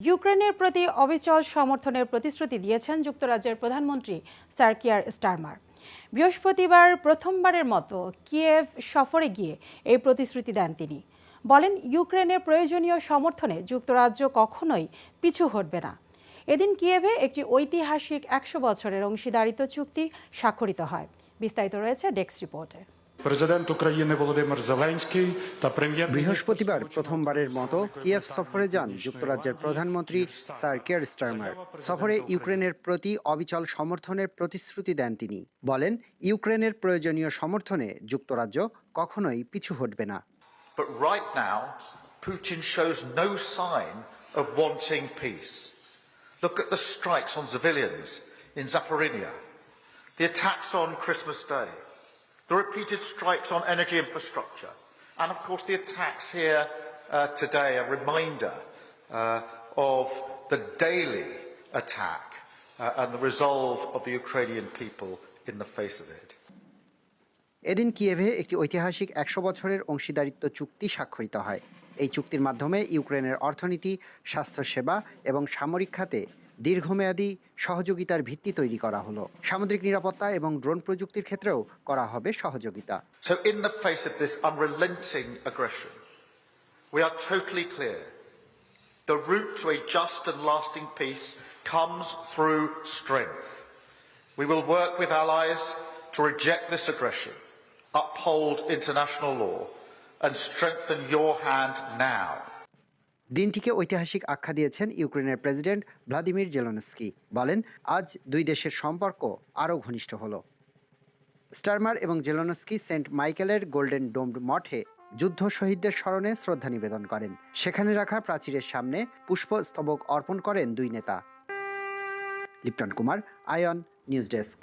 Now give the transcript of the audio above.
ইউক্রেনের প্রতি অবিচল সমর্থনের প্রতিশ্রুতি দিয়েছেন যুক্তরাজ্যের প্রধানমন্ত্রী সার্কিয়ার স্টারমার। বৃহস্পতিবার প্রথমবারের মতো কিয়েভ সফরে গিয়ে এই প্রতিশ্রুতি দেন তিনি। বলেন, ইউক্রেনের প্রয়োজনীয় সমর্থনে যুক্তরাজ্য কখনোই পিছু হটবে না। এদিন কিয়েভে একটি ঐতিহাসিক একশো বছরের অংশীদারিত্ব চুক্তি স্বাক্ষরিত হয়। বিস্তারিত রয়েছে ডেস্ক রিপোর্টে। প্রেসিডেন্ট ভলোদিমির জেলেনস্কি তা প্রিমিয়ার বৃহস্পতিবার প্রথমবারের মতো কিয়েভ সফরে যান যুক্তরাজ্যের প্রধানমন্ত্রী স্যার কেয়ার স্টারমার সফরে ইউক্রেনের প্রতি অবিচল সমর্থনের প্রতিশ্রুতি দেন তিনি বলেন ইউক্রেনের প্রয়োজনীয় সমর্থনে যুক্তরাজ্য কখনোই পিছু হটবে না But right now, Putin shows no sign of wanting peace. Look at. The repeated strikes on energy infrastructure, and of course the attacks here uh, today, a reminder uh, of the daily attack uh, and the resolve of the Ukrainian people in the face of it. এদিন কিয়েভে একটি ঐতিহাসিক একশো বছরের অংশীদারিত্ব চুক্তি স্বাক্ষরিত হয় এই চুক্তির মাধ্যমে ইউক্রেনের অর্থনীতি স্বাস্থ্যসেবা এবং সামরিক খাতে দীর্ঘমেয়াদী সহযোগিতার ভিত্তি তৈরি করা হলো সামুদ্রিক নিরাপত্তা এবং ড্রোন প্রযুক্তির ক্ষেত্রেও করা হবে সহযোগিতা So, in the face of this unrelenting aggression, we are totally clear. The route to a just and lasting peace comes through strength. We will work with allies to reject this aggression, uphold international law, and strengthen your hand now. দিনটিকে ঐতিহাসিক আখ্যা দিয়েছেন ইউক্রেনের president Vladimir Zelensky. বলেন, আজ দুই দেশের সম্পর্ক আরও ঘনিষ্ঠ হলো। স্টারমার এবং জেলনস্কি সেন্ট মাইকেলের গোল্ডেন ডোমড মঠে যুদ্ধ শহীদদের স্মরণে শ্রদ্ধা নিবেদন করেন। সেখানে রাখা প্রাচীরের সামনে পুষ্পস্তবক অর্পণ করেন দুই নেতা। Lipton Kumar, Ayan, news desk.